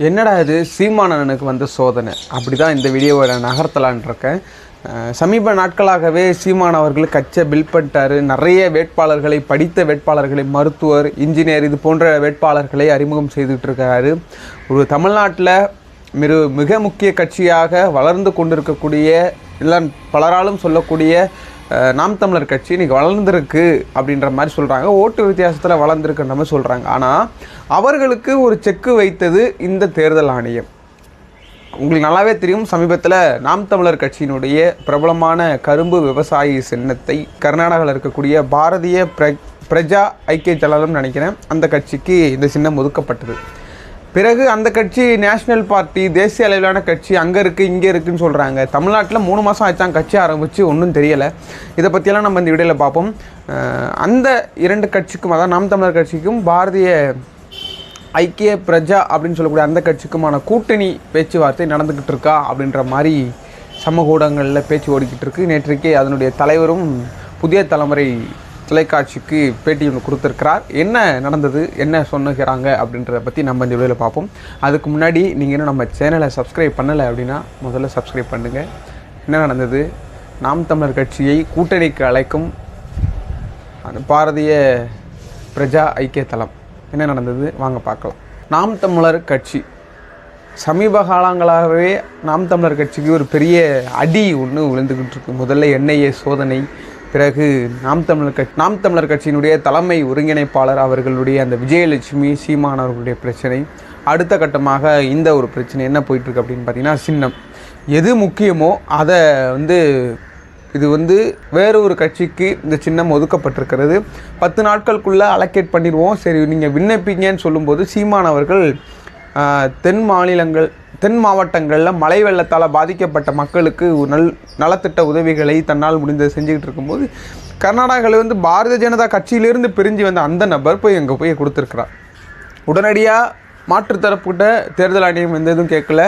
என்னடா இது? சீமானனுக்கு வந்த சோதனை. அப்படி தான் இந்த வீடியோவை நான் நகர்த்தலான் இருக்கேன். சமீப நாட்களாகவே சீமான் அவர்கள் கச்சை பில் பண்ணிட்டாரு. நிறைய வேட்பாளர்களை படித்த வேட்பாளர்களை மருத்துவர் இன்ஜினியர் இது போன்ற வேட்பாளர்களை அறிமுகம் செய்துட்டு ஒரு தமிழ்நாட்டில் மிரு மிக முக்கிய கட்சியாக வளர்ந்து கொண்டிருக்கக்கூடிய இல்லை பலராலும் சொல்லக்கூடிய நாம் தமிழர் கட்சி இன்னைக்கு வளர்ந்துருக்கு அப்படின்ற மாதிரி சொல்கிறாங்க ஓட்டு வித்தியாசத்தில் வளர்ந்துருக்குன்ற மாதிரி சொல்கிறாங்க ஆனால் அவர்களுக்கு ஒரு செக்கு வைத்தது இந்த தேர்தல் ஆணையம். உங்களுக்கு நல்லாவே தெரியும் சமீபத்தில் நாம் தமிழர் கட்சியினுடைய பிரபலமான கரும்பு விவசாயி சின்னத்தை கர்நாடகாவில் இருக்கக்கூடிய பாரதிய பிர பிரஜா ஐக்கிய ஜலாலம் நினைக்கிறேன். அந்த கட்சிக்கு இந்த சின்னம் ஒதுக்கப்பட்டது. பிறகு அந்த கட்சி நேஷ்னல் பார்ட்டி தேசிய அளவிலான கட்சி அங்கே இருக்குது இங்கே இருக்குன்னு சொல்கிறாங்க தமிழ்நாட்டில் மூணு மாதம் ஆச்சான் கட்சி ஆரம்பித்து ஒன்றும் தெரியலை. இதை பற்றியெல்லாம் நம்ம இந்த வீடியோவில் பார்ப்போம். அந்த இரண்டு கட்சிக்கும் அதாவது நாம் தமிழர் கட்சிக்கும் பாரதிய ஐக்கிய பிரஜா அப்படின்னு சொல்லக்கூடிய அந்த கட்சிக்குமான கூட்டணி பேச்சுவார்த்தை நடந்துக்கிட்டு இருக்கா அப்படின்ற மாதிரி சமூக ஊடகங்களில் பேச்சு ஓடிக்கிட்டு இருக்கு. நேற்றைக்கே அதனுடைய தலைவரும் புதிய தலைமுறை தொலைக்காட்சிக்கு பேட்டி ஒன்று கொடுத்துருக்கிறார். என்ன நடந்தது? என்ன சொன்னுகிறாங்க அப்படின்றத பற்றி நம்ம இந்த வீடியோவில் பார்ப்போம். அதுக்கு முன்னாடி நீங்கள் இன்னும் நம்ம சேனலை சப்ஸ்கிரைப் பண்ணலை அப்படின்னா முதல்ல சப்ஸ்கிரைப் பண்ணுங்கள் என்ன நடந்தது? நாம் தமிழர் கட்சியை கூட்டணிக்கு அழைக்கும் அந்த பாரதிய பிரஜா ஐக்கிய தளம் என்ன நடந்தது? வாங்க பார்க்கலாம். நாம் தமிழர் கட்சி. சமீப காலங்களாகவே நாம் தமிழர் கட்சிக்கு ஒரு பெரிய அடி ஒன்று விழுந்துக்கிட்டு இருக்கு. முதல்ல என்ஐஏ சோதனை பிறகு நாம் தமிழர் கட்சி நாம் தமிழர் கட்சியினுடைய தலைமை ஒருங்கிணைப்பாளர் அவர்களுடைய அந்த விஜயலட்சுமி சீமான் அவர்களுடைய பிரச்சனை அடுத்த கட்டமாக இந்த ஒரு பிரச்சனை என்ன போயிட்டுருக்கு அப்படின்னு பார்த்தீங்கன்னா சின்னம். எது முக்கியமோ அதை வந்து இது வந்து வேறு ஒரு கட்சிக்கு இந்த சின்னம் ஒதுக்கப்பட்டிருக்கிறது. பத்து நாட்களுக்குள்ளே அலோகேட் பண்ணிடுவோம். சரி நீங்கள் விண்ணப்பிங்கன்னு சொல்லும்போது சீமான் அவர்கள் தென் மாநிலங்கள் தென் மாவட்டங்களில் மழை வெள்ளத்தால் பாதிக்கப்பட்ட மக்களுக்கு ஒரு நல் நலத்திட்ட உதவிகளை தன்னால் முடிந்தது செஞ்சுக்கிட்டு இருக்கும்போது கர்நாடகாவில் வந்து பாரதிய ஜனதா கட்சியிலிருந்து பிரிஞ்சு வந்த அந்த நபர் போய் அங்கே போய் கொடுத்துருக்கிறார். உடனடியாக மாற்றுத்தரப்புகிட்ட தேர்தல் ஆணையம் எந்த எதுவும் கேட்கல.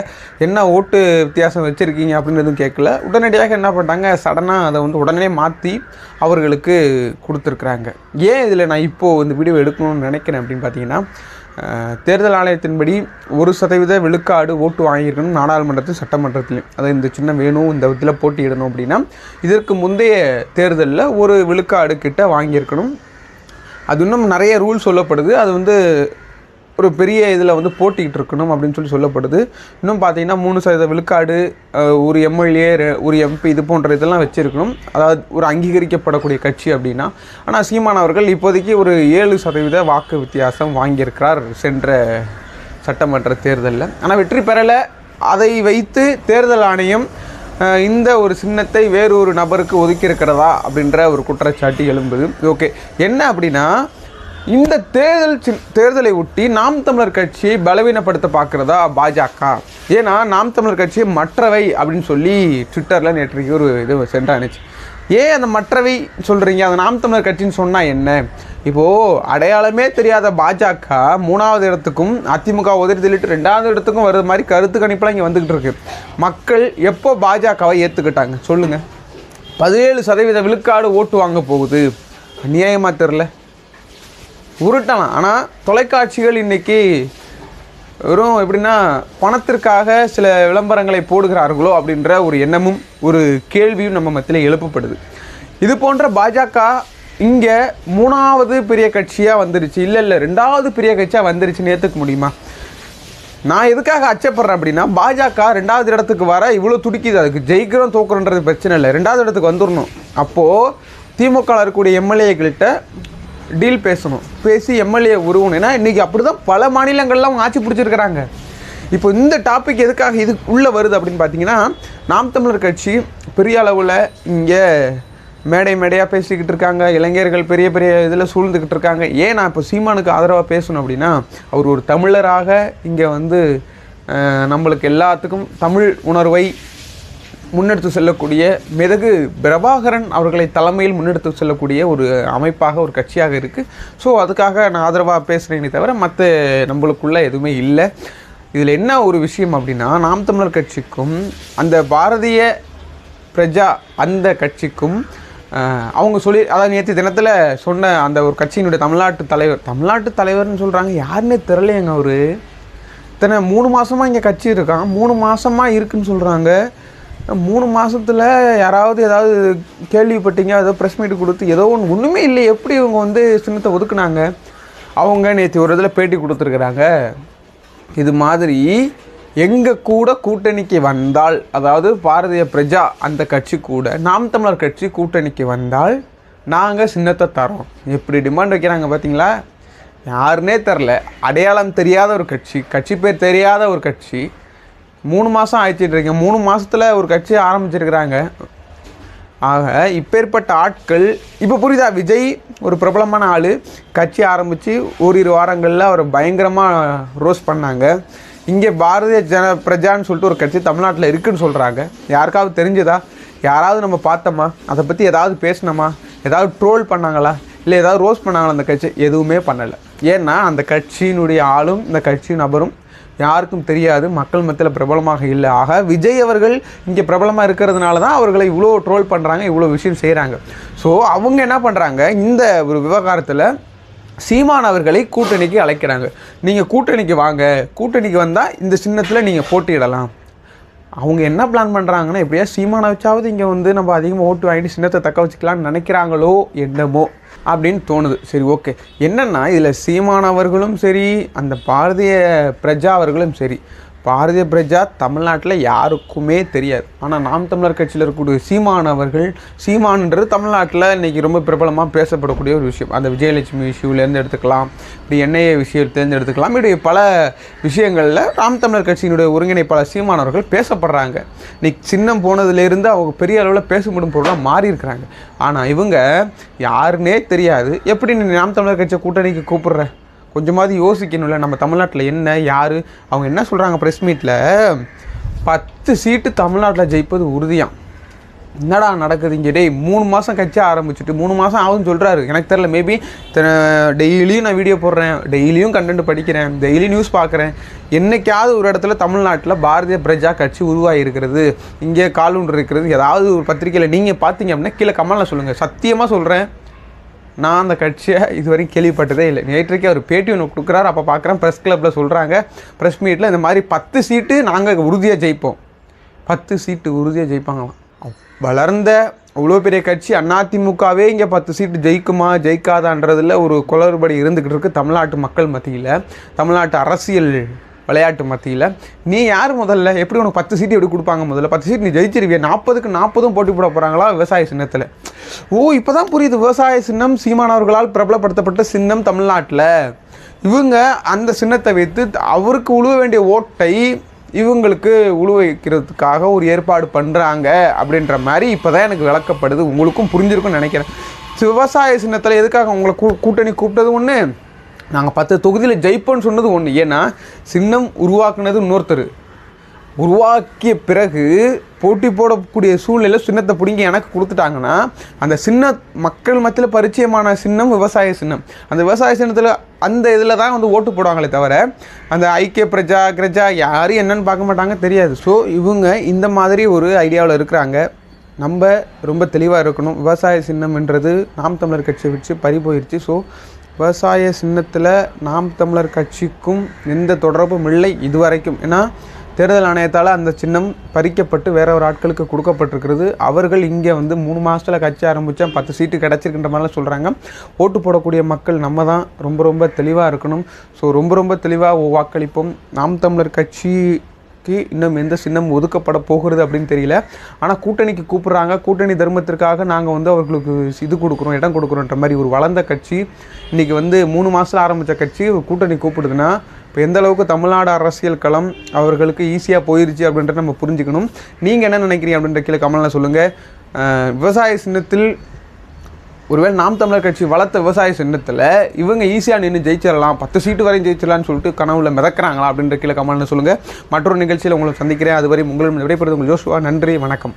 என்ன ஓட்டு வித்தியாசம் வச்சுருக்கீங்க அப்படின்னு எதுவும் கேட்கல. உடனடியாக என்ன பண்ணுறாங்க சடனாக அதை வந்து உடனே மாற்றி அவர்களுக்கு கொடுத்துருக்குறாங்க. ஏன் இதில் நான் இப்போது இந்த வீடியோ எடுக்கணும்னு நினைக்கிறேன் அப்படின்னு பார்த்தீங்கன்னா தேர்தல் ஆணையத்தின்படி ஒரு சதவீத விழுக்காடு ஓட்டு வாங்கியிருக்கணும் நாடாளுமன்றத்தில் சட்டமன்றத்திலையும் அதை இந்த சின்ன வேணும் இந்த இதில் போட்டியிடணும் அப்படின்னா இதற்கு முந்தைய தேர்தலில் ஒரு விழுக்காடு கிட்ட வாங்கியிருக்கணும். அது இன்னும் நிறைய ரூல் சொல்லப்படுது. அது வந்து ஒரு பெரிய இதில் வந்து போட்டிக்கிட்டு இருக்கணும் அப்படின்னு சொல்லி சொல்லப்படுது. இன்னும் பார்த்தீங்கன்னா மூணு சதவீத விழுக்காடு ஒரு எம்எல்ஏ ஒரு எம்பி இது போன்ற இதெல்லாம் வச்சுருக்கணும். அதாவது ஒரு அங்கீகரிக்கப்படக்கூடிய கட்சி அப்படின்னா. ஆனால் சீமான் அவர்கள் இப்போதைக்கு ஒரு ஏழு சதவீத வாக்கு வித்தியாசம் வாங்கியிருக்கிறார் சென்ற சட்டமன்ற தேர்தலில். ஆனால் வெற்றி பெறலை. அதை வைத்து தேர்தல் ஆணையம் இந்த ஒரு சின்னத்தை வேறு ஒரு நபருக்கு ஒதுக்கியிருக்கிறதா அப்படின்ற ஒரு குற்றச்சாட்டு எழும்புது. ஓகே. என்ன அப்படின்னா இந்த தேர்தல் சின் தேர்தலை ஒட்டி நாம் தமிழர் கட்சியை பலவீனப்படுத்த பார்க்குறதா பாஜக? ஏன்னா நாம் தமிழர் கட்சி மற்றவை அப்படின்னு சொல்லி ட்விட்டரில் நேற்றைக்கு ஒரு இது சென்றானுச்சு. ஏன் அந்த மற்றவை சொல்கிறீங்க அந்த நாம் தமிழர் கட்சின்னு சொன்னால் என்ன? இப்போது அடையாளமே தெரியாத பாஜக மூணாவது இடத்துக்கும் அதிமுக உதவி தள்ளிட்டு ரெண்டாவது இடத்துக்கும் வர்றது மாதிரி கருத்து கணிப்பெலாம் இங்கே வந்துக்கிட்டு இருக்கு. மக்கள் எப்போ பாஜகவை ஏற்றுக்கிட்டாங்க சொல்லுங்கள் பதினேழு சதவீத விழுக்காடு ஓட்டு வாங்க போகுது. அநியாயமாக தெரில உருட்டலாம். ஆனால் தொலைக்காட்சிகள் இன்றைக்கி வெறும் எப்படின்னா பணத்திற்காக சில விளம்பரங்களை போடுகிறார்களோ அப்படின்ற ஒரு எண்ணமும் ஒரு கேள்வியும் நம்ம மத்தியில் எழுப்பப்படுது. இது போன்ற பாஜக இங்கே மூணாவது பெரிய கட்சியாக வந்துருச்சு. இல்லை இல்லை ரெண்டாவது பெரிய கட்சியாக வந்துருச்சுன்னு ஏற்றுக்க முடியுமா? நான் எதுக்காக அச்சப்படுறேன் அப்படின்னா பாஜக ரெண்டாவது இடத்துக்கு வர இவ்வளோ துடிக்குது. அதுக்கு ஜெயிக்கிறோம் தோக்குறோன்றது பிரச்சனை இல்லை. ரெண்டாவது இடத்துக்கு வந்துடணும் அப்போது திமுக இருக்கக்கூடிய எம்எல்ஏக்கள்கிட்ட டீல் பேசணும். பேசி எம்எல்ஏ உருவணும். ஏன்னா இன்றைக்கி அப்படி தான் பல மாநிலங்கள்லாம் அவங்க ஆட்சி பிடிச்சிருக்கிறாங்க. இப்போ இந்த டாபிக் எதுக்காக இது உள்ளே வருது அப்படின்னு பார்த்தீங்கன்னா நாம் தமிழர் கட்சி பெரிய அளவில் இங்கே மேடை மேடையாக பேசிக்கிட்டு இருக்காங்க. இளைஞர்கள் பெரிய பெரிய இதில் சூழ்ந்துக்கிட்டு இருக்காங்க. ஏன் நான் இப்போ சீமானுக்கு ஆதரவாக பேசணும் அப்படின்னா அவர் ஒரு தமிழராக இங்கே வந்து நம்மளுக்கு எல்லாத்துக்கும் தமிழ் உணர்வை முன்னெடுத்து செல்லக்கூடிய மிதகு பிரபாகரன் அவர்களை தலைமையில் முன்னெடுத்து செல்லக்கூடிய ஒரு அமைப்பாக ஒரு கட்சியாக இருக்குது ஸோ அதுக்காக நான் ஆதரவாக பேசுகிறேனே தவிர மற்ற நம்மளுக்குள்ளே எதுவுமே இல்லை. இதில் என்ன ஒரு விஷயம் அப்படின்னா நாம் தமிழர் கட்சிக்கும் அந்த பாரதிய பிரஜா அந்த கட்சிக்கும் அவங்க சொல்லி அதாவது நேற்று தினத்தில் சொன்ன அந்த ஒரு கட்சியினுடைய தமிழ்நாட்டு தலைவர் தமிழ்நாட்டு தலைவர்னு சொல்கிறாங்க யாருன்னே தெரிலையங்க அவர். இத்தனை மூணு மாதமாக இங்கே கட்சி இருக்கான் மூணு மாதமாக இருக்குன்னு சொல்கிறாங்க மூணு மாதத்தில் யாராவது ஏதாவது கேள்விப்பட்டீங்க ஏதோ ப்ரெஸ் மீட் கொடுத்து ஏதோ ஒன்று ஒன்றுமே இல்லை. எப்படி இவங்க வந்து சின்னத்தை ஒதுக்குனாங்க? அவங்க நேற்று ஒரு இதில் பேட்டி கொடுத்துருக்குறாங்க. இது மாதிரி எங்கள் கூட கூட்டணிக்கு வந்தால் அதாவது பாரதிய பிரஜா அந்த கட்சி கூட நாம் தமிழர் கட்சி கூட்டணிக்கு வந்தால் நாங்கள் சின்னத்தை தரோம். எப்படி டிமாண்ட் வைக்கிறாங்க பார்த்தீங்களா யாருன்னே தெரில அடையாளம் தெரியாத ஒரு கட்சி கட்சி பேர் தெரியாத ஒரு கட்சி. மூணு மாதம் ஆயிடுச்சிட்டு இருக்கீங்க மூணு மாதத்தில் ஒரு கட்சி ஆரம்பிச்சிருக்கிறாங்க. ஆக இப்பேற்பட்ட ஆட்கள் இப்போ புரியுதா விஜய் ஒரு பிரபலமான ஆள். கட்சி ஆரம்பித்து ஓரிரு வாரங்களில் அவர் பயங்கரமாக ரோஸ் பண்ணாங்க. இங்கே பாரதிய ஜன பிரஜான்னு சொல்லிட்டு ஒரு கட்சி தமிழ்நாட்டில் இருக்குன்னு சொல்கிறாங்க யாருக்காவது தெரிஞ்சுதா? யாராவது நம்ம பார்த்தோமா? அதை பற்றி ஏதாவது பேசினோமா? ஏதாவது ட்ரோல் பண்ணாங்களா? இல்லை ஏதாவது ரோஸ் பண்ணாங்களா அந்த கட்சி எதுவுமே பண்ணலை. ஏன்னா அந்த கட்சியினுடைய ஆளும் இந்த கட்சி நபரும் யாருக்கும் தெரியாது மக்கள் மத்தியில் பிரபலமாக இல்லை. ஆக விஜய் அவர்கள் இங்கே பிரபலமாக இருக்கிறதுனால தான் அவர்களை இவ்வளோ ட்ரோல் பண்ணுறாங்க இவ்வளோ விஷயம் செய்கிறாங்க ஸோ அவங்க என்ன பண்ணுறாங்க இந்த ஒரு விவகாரத்தில் சீமான் அவர்களை கூட்டணிக்கு அழைக்கிறாங்க. நீங்கள் கூட்டணிக்கு வாங்க கூட்டணிக்கு வந்தால் இந்த சின்னத்தில் நீங்கள் போட்டியிடலாம். அவங்க என்ன பிளான் பண்ணுறாங்கன்னா எப்படியா சீமானை வச்சாவது இங்கே வந்து நம்ம அதிகமாக ஓட்டு வாங்கிட்டு சின்னத்தை தக்க வச்சுக்கலாம்னு நினைக்கிறாங்களோ என்னமோ. அப்படின்னு தோணுது. சரி ஓகே என்னென்னா இதில் சீமானவர்களும் சரி அந்த பாரதிய பிரஜா அவர்களும் சரி பாரதிய பிரஜா தமிழ்நாட்டில் யாருக்குமே தெரியாது. ஆனால் நாம் தமிழர் கட்சியில் இருக்கக்கூடிய சீமான் அவர்கள் சீமான்ன்றது தமிழ்நாட்டில் இன்றைக்கி ரொம்ப பிரபலமாக பேசப்படக்கூடிய ஒரு விஷயம். அந்த விஜயலட்சுமி இஷ்யூலேருந்து எடுத்துக்கலாம் இப்படி என்ஐஏ விஷயத்துலேருந்து எடுத்துக்கலாம். இப்படி பல விஷயங்களில் நாம் தமிழர் கட்சியினுடைய ஒருங்கிணைப்பாளர் சீமான் அவர்கள் பேசப்படுறாங்க. இன்னைக்கு சின்னம் போனதுலேருந்து அவங்க பெரிய அளவில் பேசப்படும் பொருளாக மாறி இருக்கிறாங்க. ஆனால் இவங்க யாருன்னே தெரியாது. எப்படி நீ நாம் தமிழர் கட்சியை கூட்டணிக்கு கூப்பிடுற? கொஞ்சமாவது யோசிக்கணும்ல நம்ம தமிழ்நாட்டில் என்ன யார்? அவங்க என்ன சொல்கிறாங்க ப்ரெஸ் மீட்டில் பத்து சீட்டு தமிழ்நாட்டில் ஜெயிப்பது உறுதியாக என்னடா நடக்குது இங்கே? டேய் மூணு மாதம் கட்சி ஆரம்பிச்சுட்டு மூணு மாதம் ஆகுதுன்னு சொல்கிறாரு எனக்கு தெரில மேபி டெய்லியும் நான் வீடியோ போடுறேன் டெய்லியும் கண்டென்ட் படிக்கிறேன் டெய்லி நியூஸ் பார்க்குறேன். என்னைக்காவது ஒரு இடத்துல தமிழ்நாட்டில் பாரதிய பிரஜா கட்சி உருவாகியிருக்கிறது இங்கே காலூன்று இருக்கிறது ஏதாவது ஒரு பத்திரிக்கையில் நீங்கள் பார்த்தீங்க அப்படின்னா கீழே கமலில் சொல்லுங்கள் சத்தியமாக சொல்கிறேன் நான் அந்த கட்சியை இது வரைக்கும் கேள்விப்பட்டதே இல்லை. நேற்றைக்கு அவர் பேட்டி ஒன்று கொடுக்குறாரு. அப்போ பார்க்குறேன் ப்ரெஸ் கிளப்பில் சொல்கிறாங்க ப்ரெஸ் மீட்டில் இந்த மாதிரி பத்து சீட்டு நாங்கள் உறுதியாக ஜெயிப்போம். பத்து சீட்டு உறுதியாக ஜெயிப்பாங்களாம். வளர்ந்த அவ்வளோ பெரிய கட்சி அதிமுகவே இங்கே பத்து சீட்டு ஜெயிக்குமா ஜெயிக்காதான்றதில் ஒரு குளறுபடி இருந்துக்கிட்டு இருக்குது தமிழ்நாட்டு மக்கள் மத்தியில். தமிழ்நாட்டு அரசியல் விளையாட்டு மத்தியில். நீ யார் முதல்ல? எப்படி உனக்கு பத்து சீட்டு எப்படி கொடுப்பாங்க முதல்ல? பத்து சீட் நீ ஜெயிச்சிருவிய? நாற்பதுக்கு நாற்பதும் போட்டி போட போகிறாங்களா விவசாய சின்னத்தில். ஓ இப்போ தான் புரியுது. விவசாய சின்னம் சீமானவர்களால் பிரபலப்படுத்தப்பட்ட சின்னம் தமிழ்நாட்டில். இவங்க அந்த சின்னத்தை வைத்து அவருக்கு உழுவ வேண்டிய ஓட்டை இவங்களுக்கு உழுவைக்கிறதுக்காக ஒரு ஏற்பாடு பண்ணுறாங்க அப்படின்ற மாதிரி இப்போ தான் எனக்கு விளக்கப்படுது. உங்களுக்கும் புரிஞ்சிருக்கும்னு நினைக்கிறேன். விவசாய சின்னத்தில் எதுக்காக உங்களை கூ கூட்டணி கூப்பிட்டது ஒன்று நாங்கள் பத்து தொகுதியில் ஜெயிப்போம்னு சொன்னது ஒன்று ஏன்னா சின்னம் உருவாக்குனது இன்னொருத்தர். உருவாக்கிய பிறகு போட்டி போடக்கூடிய சூழ்நிலையில் சின்னத்தை பிடிங்கி எனக்கு கொடுத்துட்டாங்கன்னா அந்த சின்ன மக்கள் மத்தியில் பரிச்சயமான சின்னம் விவசாய சின்னம். அந்த விவசாய சின்னத்தில் அந்த இதில் தான் வந்து ஓட்டு போடுவாங்களே தவிர அந்த ஐக்கிய பிரஜா கிரஜா யாரும் என்னன்னு பார்க்க மாட்டாங்க தெரியாது. ஸோ இவங்க இந்த மாதிரி ஒரு ஐடியாவில் இருக்கிறாங்க. நம்ம ரொம்ப தெளிவாக இருக்கணும். விவசாய சின்னம்ன்றது நாம் தமிழர் கட்சியை வச்சு பறி போயிடுச்சு ஸோ விவசாய சின்னத்தில் நாம் தமிழர் கட்சிக்கும் எந்த தொடர்பும் இல்லை இதுவரைக்கும். ஏன்னா தேர்தல் ஆணையத்தால் அந்த சின்னம் பறிக்கப்பட்டு வேற ஒரு ஆட்களுக்கு கொடுக்கப்பட்டிருக்கிறது. அவர்கள் இங்கே வந்து மூணு மாதத்தில் கட்சி ஆரம்பித்தா பத்து சீட்டு கிடச்சிருக்கின்ற மாதிரிலாம் சொல்கிறாங்க ஓட்டு போடக்கூடிய மக்கள் நம்ம தான் ரொம்ப ரொம்ப தெளிவாக இருக்கணும். ஸோ ரொம்ப ரொம்ப தெளிவாக வாக்களிப்போம். நாம் தமிழர் கட்சி இன்னும் எந்த சின்னம் ஒதுக்கப்பட போகிறது அப்படின்னு தெரியல. ஆனால் கூட்டணிக்கு கூப்பிட்றாங்க. கூட்டணி தர்மத்திற்காக நாங்கள் வந்து அவர்களுக்கு இது கொடுக்குறோம் இடம் கொடுக்குறோன்ற மாதிரி ஒரு வளர்ந்த கட்சி. இன்றைக்கி வந்து மூணு மாதத்தில் ஆரம்பித்த கட்சி. ஒரு கூட்டணி கூப்பிடுதுன்னா இப்போ எந்த அளவுக்கு தமிழ்நாடு அரசியல் களம் அவர்களுக்கு ஈஸியாக போயிருச்சு அப்படின்றத நம்ம புரிஞ்சுக்கணும். நீங்கள் என்ன நினைக்கிறீங்க அப்படின்ற கீழே கமலில் சொல்லுங்கள் விவசாய சின்னத்தில் ஒருவேளை நாம் தமிழர் கட்சி வளர்த்த விவசாய சின்னத்தில் இவங்க ஈஸியாக நின்று ஜெயிச்சிடலாம் பத்து சீட்டு வரையும் ஜெயிச்சிடலாம்னு சொல்லிட்டு கனவுல மிதக்கிறாங்களா அப்படின்ற கீழே கமல்னு சொல்லுங்கள் மற்றொரு நிகழ்ச்சியில் உங்களை சந்திக்கிறேன். அதுவரை உங்களிடம் விடைபெறுவது உங்கள் ஜோஷுவா நன்றி வணக்கம்.